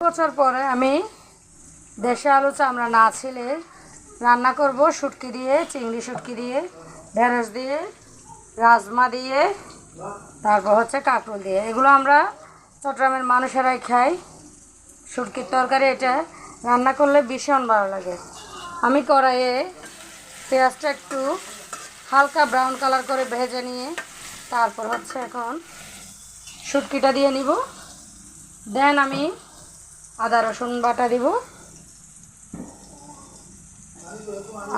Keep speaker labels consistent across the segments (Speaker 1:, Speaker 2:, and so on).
Speaker 1: বছর পরে আমি দেশে আলু চামড়া না ছিলে, রান্না করব শুটকি দিয়ে, চিংড়ি শুটকি দিয়ে, ঢেঁড়স দিয়ে, রাজমা দিয়ে, তারপর হচ্ছে কাঁকরোল দিয়ে। এগুলো আমরা চট্টগ্রামের মানুষেরাই খাই। শুটকির তরকারি এটা, রান্না করলে ভীষণ ভালো লাগে। আমি কড়াইয়ে পেঁয়াজটা একটু হালকা ব্রাউন কালার করে ভেজে নিয়ে, তারপর হচ্ছে এখন শুটকিটা দিয়ে নিব। দেন আমি আদা রসুন বাটা দিব।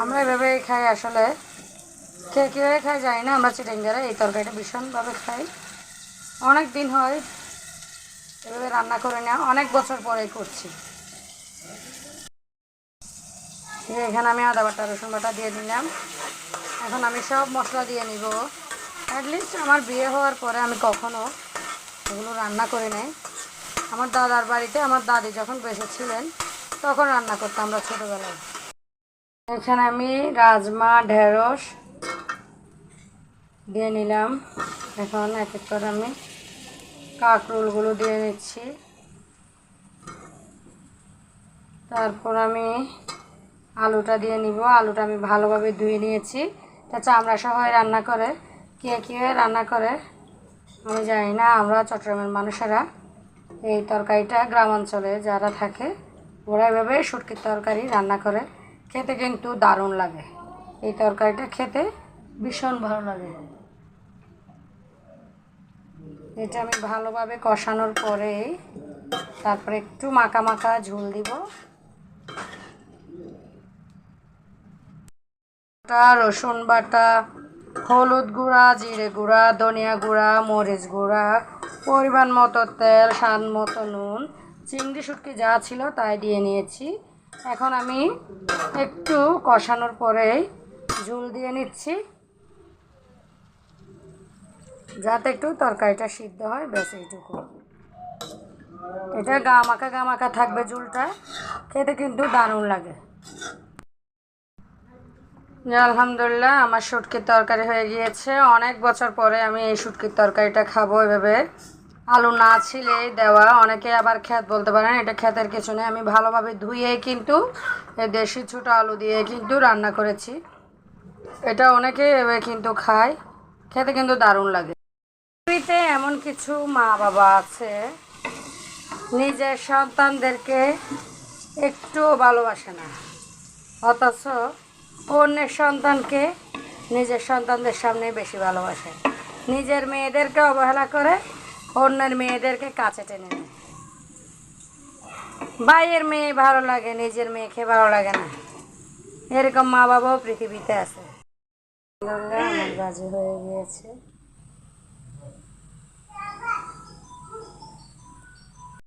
Speaker 1: আমরা এভাবে খাই আসলে। কে কীভাবে খাই জানি না, আমরা চিটেঙ্গারা এই তরকারিটা ভীষণভাবে খাই। অনেক দিন হয় এভাবে রান্না করে না, অনেক বছর পরে করছি। এখানে আমি আদা বাটা, রসুন বাটা দিয়ে দিলাম। এখন আমি সব মশলা দিয়ে নিব। অ্যাটলিস্ট আমার বিয়ে হওয়ার পরে আমি কখনো এগুলো রান্না করে নেই। আমার দাদার বাড়িতে আমার দাদি যখন বেঁচে ছিলেন তখন রান্না করতাম আমরা ছোটোবেলায়। এখানে আমি রাজমা, ঢেঁড়স দিয়ে নিলাম। এখন এক এক করে আমি কাঁকরোলগুলো দিয়ে নিচ্ছি। তারপর আমি আলুটা দিয়ে নিব। আলুটা আমি ভালোভাবে ধুয়ে নিয়েছি। তা চামড়া সহ রান্না করে, কে কীভাবে রান্না করে, আমি জানি না। আমরা চট্টগ্রামের মানুষেরা এই তরকারিটা গ্রামাঞ্চলে যারা থাকে, ওরা এভাবে শুটকির তরকারি রান্না করে। খেতে কিন্তু দারুণ লাগে। এই তরকারিটা খেতে ভীষণ ভালো লাগে। এটা আমি ভালোভাবে কষানোর পরে তারপরে একটু মাখা মাখা ঝোল দিব। রসুন বাটা, হলুদ গুঁড়া, জিরে গুঁড়া, ধনিয়া গুঁড়া, মরিচ গুঁড়া পরিমাণ মতো তেল, স্বাদ মতো নুন, চিংড়ি, শুটকি যা ছিল তাই দিয়ে নিয়েছি। এখন আমি একটু কষানোর পরেই ঝুল দিয়ে নিচ্ছি। যাতে একটু তরকারিটা সিদ্ধ হয়, ব্যাস এইটুকু। এটা গা মাখা গা মাখা থাকবে ঝুলটা। খেতে কিন্তু দারুণ লাগে। আলহামদুলিল্লাহ, আমার শুটকির তরকারি হয়ে গিয়েছে। অনেক বছর পরে আমি এই শুটকির তরকারিটা খাব এভাবে। আলু না ছিলে দেওয়া অনেকে আবার খ্যাত বলতে পারেন, এটা খ্যাতের কিছু নেই আমি ভালোভাবে ধুয়ে কিন্তু দেশি ছোটো আলু দিয়ে কিন্তু রান্না করেছি। এটা অনেকে এভাবে কিন্তু খায়, খেতে কিন্তু দারুণ লাগে। পৃথিবীতে এমন কিছু মা বাবা আছে, নিজের সন্তানদেরকে একটুও ভালোবাসে না। অথচ অন্যের সন্তানকে নিজের সন্তানদের সামনে বেশি ভালোবাসে। নিজের মেয়েদেরকে অবহেলা করে অন্যের মেয়েদেরকে কাছে টেনে নেয়। ভাইয়ের মেয়ে ভালো লাগে, নিজের মেয়েকে ভালো লাগে না। এরকম মা বাবাও পৃথিবীতে আছে। বাজে হয়ে গিয়েছে।